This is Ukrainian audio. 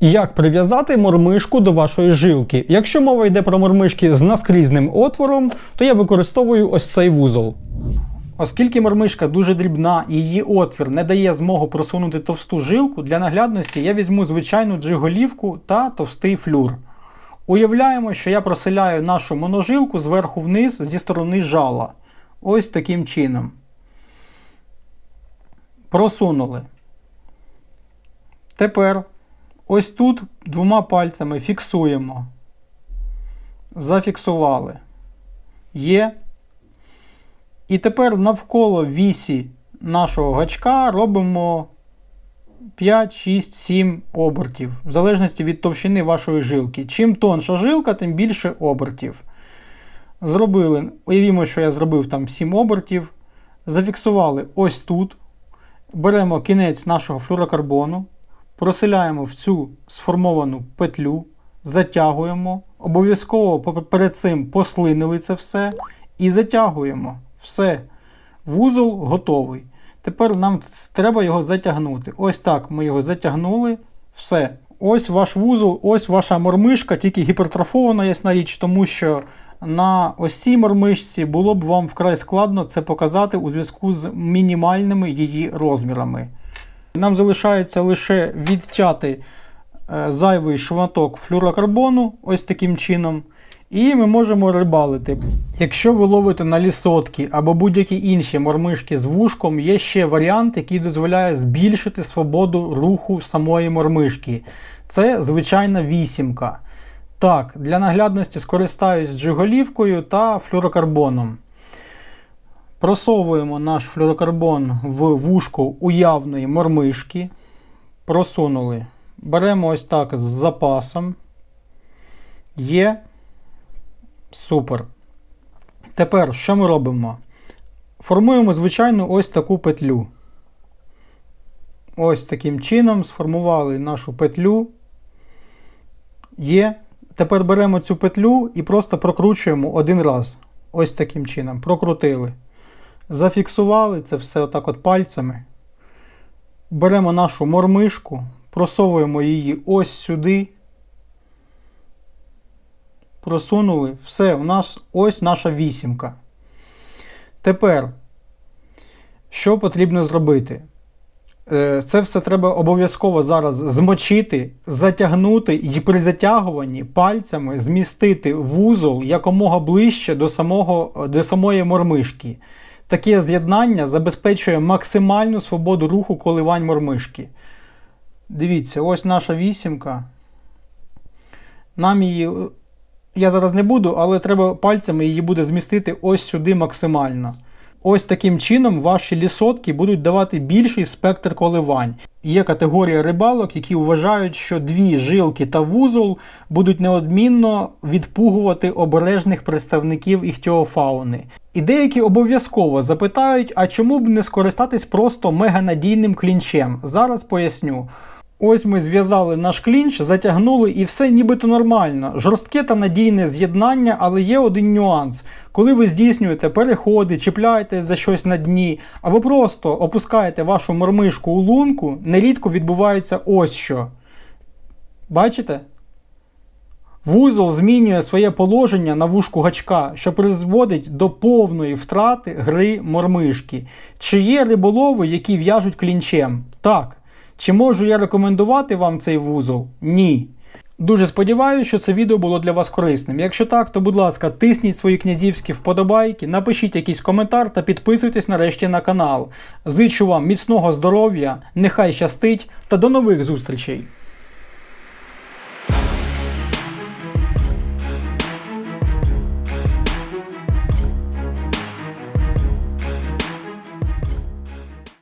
Як прив'язати мормишку до вашої жилки? Якщо мова йде про мормишки з наскрізним отвором, то я використовую ось цей вузол. Оскільки мормишка дуже дрібна і її отвір не дає змогу просунути товсту жилку, для наглядності я візьму звичайну джиголівку та товстий флюр. Уявляємо, що я проселяю нашу моножилку зверху вниз зі сторони жала. Ось таким чином. Просунули. Тепер ось тут двома пальцями фіксуємо. Зафіксували. Є. І тепер навколо вісі нашого гачка робимо 5, 6, 7 обертів, в залежності від товщини вашої жилки. Чим тонша жилка, тим більше обертів. Зробили, уявімо, що я зробив там 7 обертів. Зафіксували ось тут. Беремо кінець нашого флюрокарбону, проселяємо в цю сформовану петлю, затягуємо. Обов'язково перед цим послинили це все і затягуємо. Все. Вузол готовий. Тепер нам треба його затягнути. Ось так ми його затягнули. Все. Ось ваш вузол, ось ваша мормишка, тільки гіпертрофована, ясна річ, тому що на ось цій мормишці було б вам вкрай складно це показати у зв'язку з мінімальними її розмірами. Нам залишається лише відтяти е, зайвий шматок флюрокарбону, ось таким чином. І ми можемо рибалити. Якщо ви ловите на лісотки або будь-які інші мормишки з вушком, є ще варіант, який дозволяє збільшити свободу руху самої мормишки. Це звичайна вісімка. Так, для наглядності скористаюсь джиголівкою та флюрокарбоном. Просовуємо наш флюрокарбон в вушко уявної мормишки. Просунули. Беремо ось так з запасом. Є. Супер. Тепер що ми робимо? Формуємо звичайну ось таку петлю. Ось таким чином сформували нашу петлю. Є. Тепер беремо цю петлю і просто прокручуємо один раз. Ось таким чином. Прокрутили. Зафіксували це все отак от пальцями. Беремо нашу мормишку, просовуємо її ось сюди. Просунули. Все, у нас ось наша вісімка. Тепер, що потрібно зробити? Е, Це все треба обов'язково зараз змочити, затягнути і при затягуванні пальцями змістити вузол якомога ближче до, самого, до самої мормишки. Таке з'єднання забезпечує максимальну свободу руху коливань мормишки. Дивіться, ось наша вісімка. Нам її я зараз не буду, але треба пальцями її буде змістити ось сюди максимально. Ось таким чином ваші лісотки будуть давати більший спектр коливань. Є категорія рибалок, які вважають, що дві жилки та вузол будуть неодмінно відпугувати обережних представників іхтіофауни. І деякі обов'язково запитають, а чому б не скористатись просто меганадійним клінчем? Зараз поясню. Ось ми зв'язали наш клінч, затягнули і все нібито нормально. Жорстке та надійне з'єднання, але є один нюанс. Коли ви здійснюєте переходи, чіпляєте за щось на дні, а ви просто опускаєте вашу мормишку у лунку, нерідко відбувається ось що. Бачите? Вузол змінює своє положення на вушку гачка, що призводить до повної втрати гри мормишки. Чи є риболови, які в'яжуть клінчем? Так. Чи можу я рекомендувати вам цей вузол? Ні. Дуже сподіваюся, що це відео було для вас корисним. Якщо так, то будь ласка, тисніть свої князівські вподобайки, напишіть якийсь коментар та підписуйтесь нарешті на канал. Зичу вам міцного здоров'я, нехай щастить та до нових зустрічей!